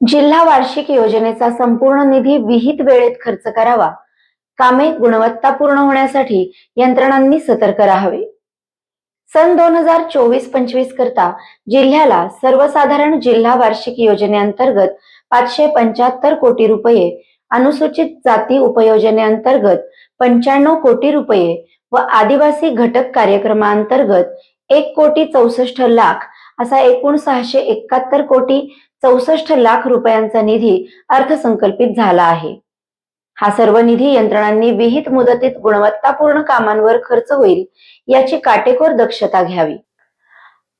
जिल्हा वार्षिक योजनेचा संपूर्ण निधी विहित वेळेत खर्च करावा. कामे गुणवत्तापूर्ण होण्यासाठी यंत्रणांनी सतर्क राहावे. सन दोन हजार चोवीस पंचवीस करता जिल्ह्याला सर्वसाधारण जिल्हा वार्षिक योजनेअंतर्गत पाचशे पंच्याहत्तर कोटी रुपये अनुसूचित जाती उपयोजनेअंतर्गत पंच्याण्णव कोटी रुपये व आदिवासी घटक कार्यक्रमाअंतर्गत एक कोटी चौसष्ट लाख असा एकूण सहाशे एकाहत्तर कोटी चौसष्ट लाख रुपयांचा निधी अर्थसंकल्पित झाला आहे. हा सर्व निधी यंत्रणांनी विहित मुदतीत गुणवत्तापूर्ण कामांवर खर्च होईल याची काटेकोर दक्षता घ्यावी.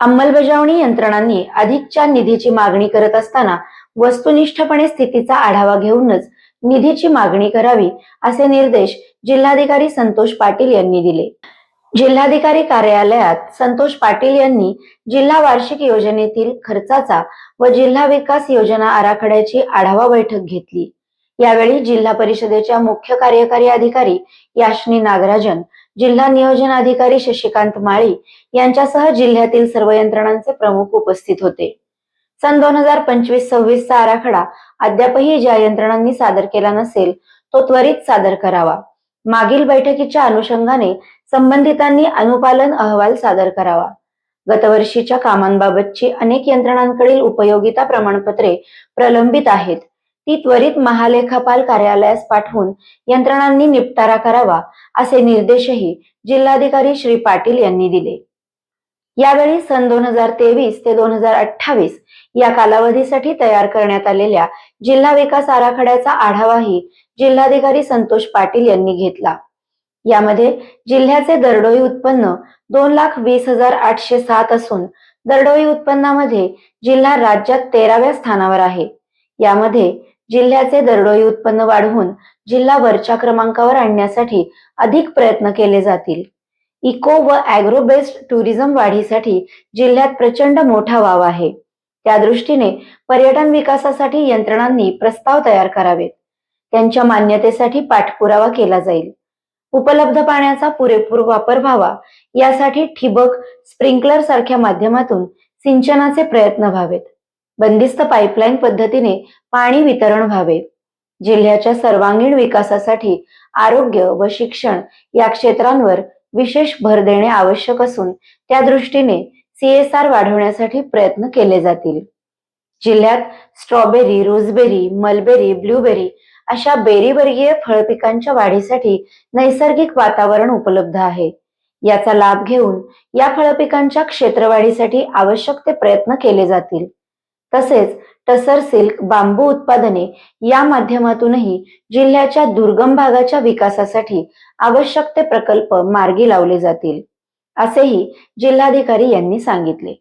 अंमलबजावणी यंत्रणांनी अधिकच्या निधीची मागणी करत असताना वस्तुनिष्ठपणे स्थितीचा आढावा घेऊनच निधीची मागणी करावी असे निर्देश जिल्हाधिकारी संतोष पाटील यांनी दिले. जिल्हाधिकारी कार्यालयात संतोष पाटील यांनी जिल्हा वार्षिक योजनेतील खर्चाचा व जिल्हा विकास योजना आराखड्याची आढावा बैठक घेतली. यावेळी जिल्हा परिषदेच्या मुख्य कार्यकारी अधिकारी याशनी नागराजन जिल्हा नियोजन अधिकारी शशिकांत माळी यांच्यासह जिल्ह्यातील सर्व यंत्रणांचे प्रमुख उपस्थित होते. सन दोन हजार पंचवीस सव्वीसचा आराखडा अद्यापही ज्या यंत्रणांनी सादर केला नसेल तो त्वरित सादर करावा. मागील बैठकीच्या अनुषंगाने संबंधितांनी अनुपालन अहवाल सादर करावा. गतवर्षीच्या कामांबाबतची अनेक यंत्रणांकडील उपयोगिता प्रमाणपत्रे प्रलंबित आहेत. ती त्वरित महालेखापाल कार्यालयास पाठवून यंत्रणांनी निपटारा करावा असे निर्देशही जिल्हाधिकारी श्री पाटील यांनी दिले. यावेळी सन दोन हजार तेवीस ते दोन हजार अठ्ठावीस या कालावधीसाठी तयार करण्यात आलेल्या जिल्हा विकास आराखड्याचा आढावाही जिल्हाधिकारी संतोष पाटील यांनी घेतला. यामध्ये जिल्ह्याचे दरडोई उत्पन्न दोन लाख वीस हजार आठशे सात असून दरडोई उत्पन्नामध्ये जिल्हा राज्यात तेराव्या स्थानावर आहे. यामध्ये जिल्ह्याचे दरडोई उत्पन्न वाढवून जिल्हा वरच्या क्रमांकावर आणण्यासाठी अधिक प्रयत्न केले जातील. इको व अॅग्रो बेस्ड टुरिझम वाढीसाठी जिल्ह्यात प्रचंड मोठा वाव आहे. त्या दृष्टीने पर्यटन विकासासाठी यंत्रणांनी प्रस्ताव तयार करावेत. त्यांच्या मान्यतेसाठी पाठपुरावा केला जाईल. उपलब्ध पाण्याचा पुरेपूर वापर व्हावा यासाठी ठिबक स्प्रिंकलर सारख्या माध्यमातून सिंचनाचे प्रयत्न व्हावेत. बंदिस्त पाईपलाईन पद्धतीने पाणी वितरण व्हावे. जिल्ह्याच्या सर्वांगीण विकासासाठी आरोग्य व शिक्षण या क्षेत्रांवर विशेष भर देणे आवश्यक असून त्या दृष्टीने सीएसआर वाढवण्यासाठी प्रयत्न केले जातील. जिल्ह्यात स्ट्रॉबेरी रोजबेरी मलबेरी ब्लूबेरी अशा बेरीवर्गीय फळपिकांच्या वाढीसाठी नैसर्गिक वातावरण उपलब्ध आहे. याचा लाभ घेऊन या फळपिकांच्या क्षेत्रवाढीसाठी आवश्यक ते प्रयत्न केले जातील. तसेच टसर सिल्क बांबू उत्पादने या माध्यमातूनही जिल्ह्याच्या दुर्गम भागाच्या विकासासाठी आवश्यक ते प्रकल्प मार्गी लावले जातील असेही जिल्हाधिकारी यांनी सांगितले.